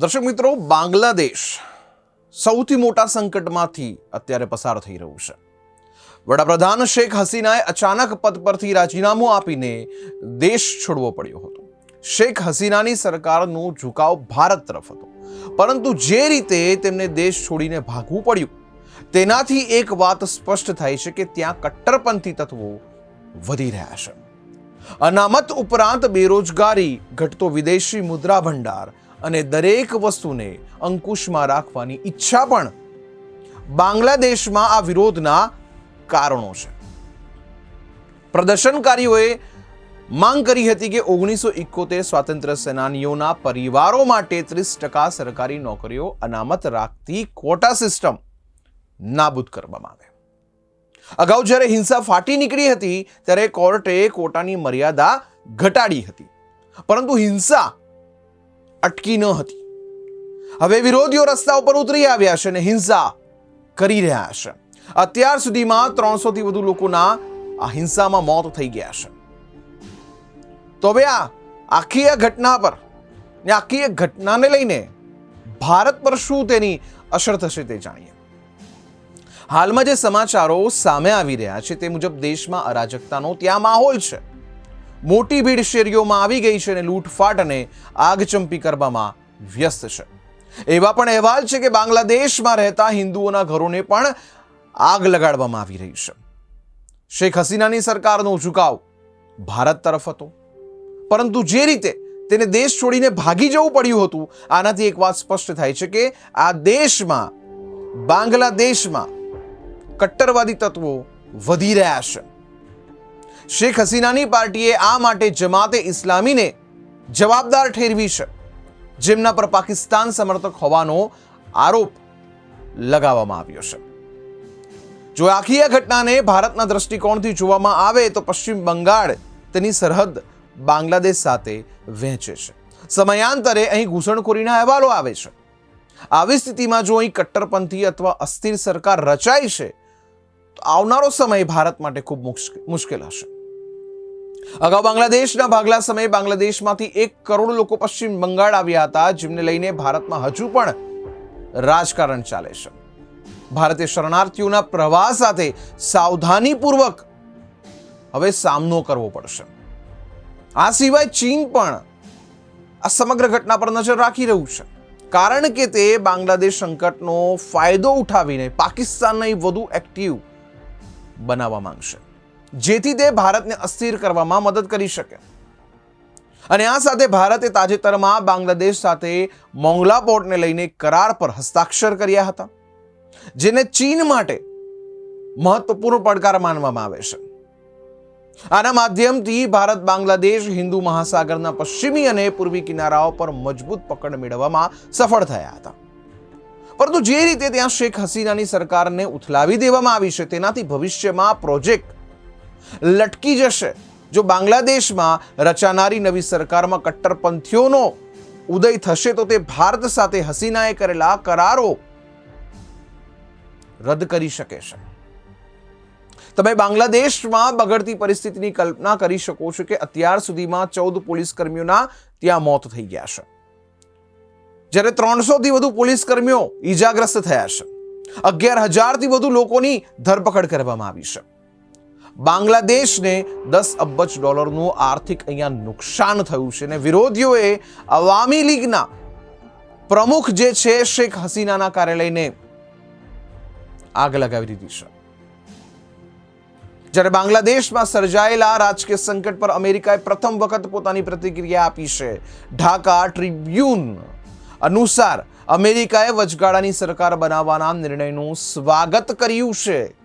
દર્શક મિત્રો, બાંગ્લાદેશ સૌથી મોટા સંકટમાંથી અત્યારે પસાર થઈ રહ્યું છે. વડાપ્રધાન શેખ હસીનાએ અચાનક પદ પરથી રાજીનામું આપીને દેશ છોડવો પડ્યો હતો. શેખ હસીનાની સરકારનો ઝુકાવ ભારત તરફ હતો. પરંતુ જે રીતે તેમને દેશ છોડીને ભાગવું પડ્યું, તેનાથી એક વાત સ્પષ્ટ થાય છે કે ત્યાં કટ્ટરપંથી તત્વો વધી રહ્યા છે. અનામત ઉપરાંત બેરોજગારી ઘટતો વિદેશી મુદ્રા ભંડાર અને દરેક વસ્તુને અંકુશમાં રાખવાની ઈચ્છા પણ બાંગ્લાદેશમાં આ વિરોધના કારણો છે. પ્રદર્શનકારીઓએ માંગ કરી હતી કે ઓગણીસો ઇકોતેર સ્વાતંત્ર્ય સેનાનીઓના પરિવારો માટે ત્રીસ ટકા સરકારી નોકરીઓ અનામત રાખતી કોટા સિસ્ટમ નાબૂદ કરવામાં આવે. અગાઉ જ્યારે હિંસા ફાટી નીકળી હતી, ત્યારે કોર્ટે કોટાની મર્યાદા ઘટાડી હતી. પરંતુ હિંસા અટકી ન હતી. હવે વિરોધીઓ રસ્તા ઉપર ઉતરી આવ્યા છે અને હિંસા કરી રહ્યા છે. અત્યાર સુધીમાં ત્રણસો થી વધુ લોકોના આ હિંસામાં મોત થઈ ગયા છે. તો હવે આ આખી આ ઘટના પર ને આખી એ ઘટનાને લઈને ભારત પર શું તેની અસર થશે તે જાણીએ. હાલમાં જે સમાચારો સામે આવી રહ્યા છે તે મુજબ દેશમાં અરાજકતાનો ત્યાં માહોલ છે. મોટી ભીડ શેરીઓમાં આવી ગઈ છે અને લૂંટફાટ અને આગચંપી કરવામાં વ્યસ્ત છે. એવા પણ અહેવાલ છે કે બાંગ્લાદેશમાં રહેતા હિન્દુઓના ઘરોને પણ આગ લગાડવામાં આવી રહી છે. શેખ હસીનાની સરકારનો ઝુકાવ ભારત તરફ હતો. પરંતુ જે રીતે તેને દેશ છોડીને ભાગી જવું પડ્યું હતું, આનાથી એક વાત સ્પષ્ટ થાય છે કે આ દેશમાં, બાંગ્લાદેશમાં કટ્ટરવાદી તત્વો વધી રહ્યા છે. શેખ હસીનાની પાર્ટીએ આ માટે જમાતે ઇસ્લામીને જવાબદાર ઠેરવી છે. જેમના પર પાકિસ્તાન સમર્થક હોવાનો આરોપ લગાવવામાં આવ્યો છે. જો આખી આ ઘટનાને ભારતના દ્રષ્ટિકોણથી જોવામાં આવે તો પશ્ચિમ બંગાળ તેની સરહદ બાંગ્લાદેશ સાથે વહેંચે છે. સમયાંતરે અહીં ઘૂસણખોરીના અહેવાલો આવે છે. આવી સ્થિતિમાં જો અહીં કટ્ટરપંથી અથવા અસ્થિર સરકાર રચાય છે, તો આવનારો સમય ભારત માટે ખૂબ મુશ્કેલ હશે. અગાઉ બાંગ્લાદેશના ભાગલા સમયે બાંગ્લાદેશમાંથી એક કરોડ લોકો પશ્ચિમ બંગાળ આવ્યા હતા, જેમને લઈને ભારતમાં હજુ પણ રાજકારણ ચાલે છે. ભારતે શરણાર્થીઓના પ્રવાહ સાથે સાવધાનીપૂર્વક હવે સામનો કરવો પડશે. આ સિવાય ચીન પણ આ સમગ્ર ઘટના પર નજર રાખી રહ્યું છે. કારણ કે તે બાંગ્લાદેશ સંકટનો ફાયદો ઉઠાવીને પાકિસ્તાનને વધુ એક્ટિવ બનાવવા માંગશે. જેથી તે ભારતને અસ્થિર કરવામાં મદદ કરી શકે. અને આ સાથે ભારતે તાજેતરમાં બાંગ્લાદેશ સાથે મોંગલા પોર્ટને લઈને કરાર પર હસ્તાક્ષર કર્યા હતા, જેને ચીન માટે મહત્વપૂર્ણ પડકાર માનવામાં આવે છે. આના માધ્યમથી ભારત બાંગ્લાદેશ હિન્દુ મહાસાગરના પશ્ચિમી અને પૂર્વી કિનારાઓ પર મજબૂત પકડ મેળવવામાં સફળ થયા હતા. પરંતુ જે રીતે ત્યાં શેખ હસીનાની સરકારને ઉથલાવી દેવામાં આવી છે તેનાથી ભવિષ્યમાં પ્રોજેક્ટ લટકી જશે. જો બાંગ્લાદેશમાં રચાનારી નવી સરકારમાં કટ્ટરપંથીઓનો ઉદય થશે, તો તે ભારત સાથે હસીનાએ કરેલા કરારો રદ કરી શકે છે. તમે બાંગ્લાદેશમાં બગડતી પરિસ્થિતિની કલ્પના કરી શકો છો કે અત્યાર સુધીમાં ચૌદ પોલીસ કર્મીઓના ત્યાં મોત થઈ ગયા છે. જ્યારે ત્રણસોથી વધુ પોલીસ કર્મીઓ ઈજાગ્રસ્ત થયા છે. અગિયાર હજારથી વધુ લોકોની ધરપકડ કરવામાં આવી છે. બાંગ્લાદેશને દસ અબજ ડોલરનું આર્થિક અહીંયા નુકસાન થયું છે અને વિરોધીઓએ અવામી લીગના પ્રમુખ જે છે, શેખ હસીનાના કાર્યાલયને આગ લગાવી દીધી છે. જ્યારે બાંગ્લાદેશમાં સર્જાયેલા રાજકીય સંકટ પર અમેરિકાએ પ્રથમ વખત પોતાની પ્રતિક્રિયા આપી છે. ઢાકા ટ્રિબ્યુન અનુસાર અમેરિકાએ વચગાળાની સરકાર બનાવવાના નિર્ણયનું સ્વાગત કર્યું છે.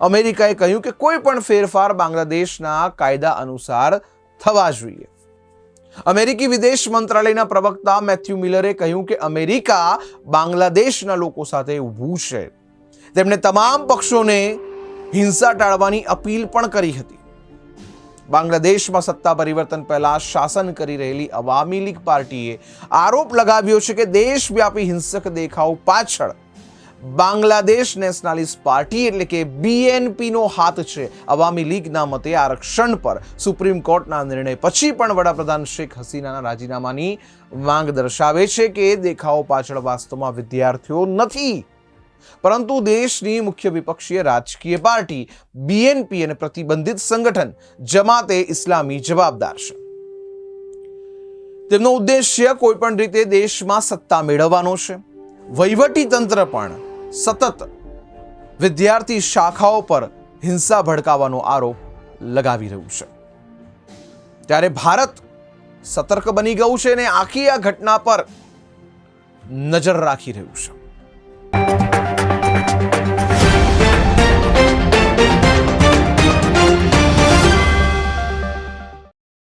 અમેરિકાએ કહ્યું કે કોઈ પણ ફેરફાર બાંગ્લાદેશના કાયદા અનુસાર થવા જોઈએ. અમેરિકી વિદેશ મંત્રાલયના પ્રવક્તા મેથ્યુ મિલરે કહ્યું કે અમેરિકા બાંગ્લાદેશના લોકો સાથે ઊભું છે. તેમણે તમામ પક્ષોને હિંસા ટાળવાની અપીલ પણ કરી હતી. બાંગ્લાદેશમાં સત્તા પરિવર્તન પહેલા શાસન કરી રહેલી અવામી લીગ પાર્ટીએ આરોપ લગાવ્યો છે કે દેશવ્યાપી હિંસક દેખાવ પાછળ બાંગ્લાદેશ નેશનાલિસ્ટ પાર્ટી એટલે કે બીએનપીનો હાથ છે. અવામી લીગના મતે આરક્ષણ પર સુપ્રીમ કોર્ટના નિર્ણય પછી પણ વડાપ્રધાન શેખ હસીનાના રાજીનામાની માંગ દર્શાવે છે કે દેખાવો પાછળ વાસ્તવમાં વિદ્યાર્થીઓ નથી. પરંતુ દેશની મુખ્ય વિપક્ષીય રાજકીય પાર્ટી બીએનપી અને પ્રતિબંધિત સંગઠન જમાતે ઇસ્લામી જવાબદાર છે. તેમનો ઉદ્દેશ્ય કોઈપણ રીતે દેશમાં સત્તા મેળવવાનો છે. વહીવટી તંત્ર પણ સતત વિદ્યાર્થી શાખાઓ પર હિંસા ભડકાવવાનો આરોપ લગાવી રહ્યું છે. ત્યારે ભારત સતર્ક બની ગયું છે અને આખી આ ઘટના પર નજર રાખી રહ્યું છે.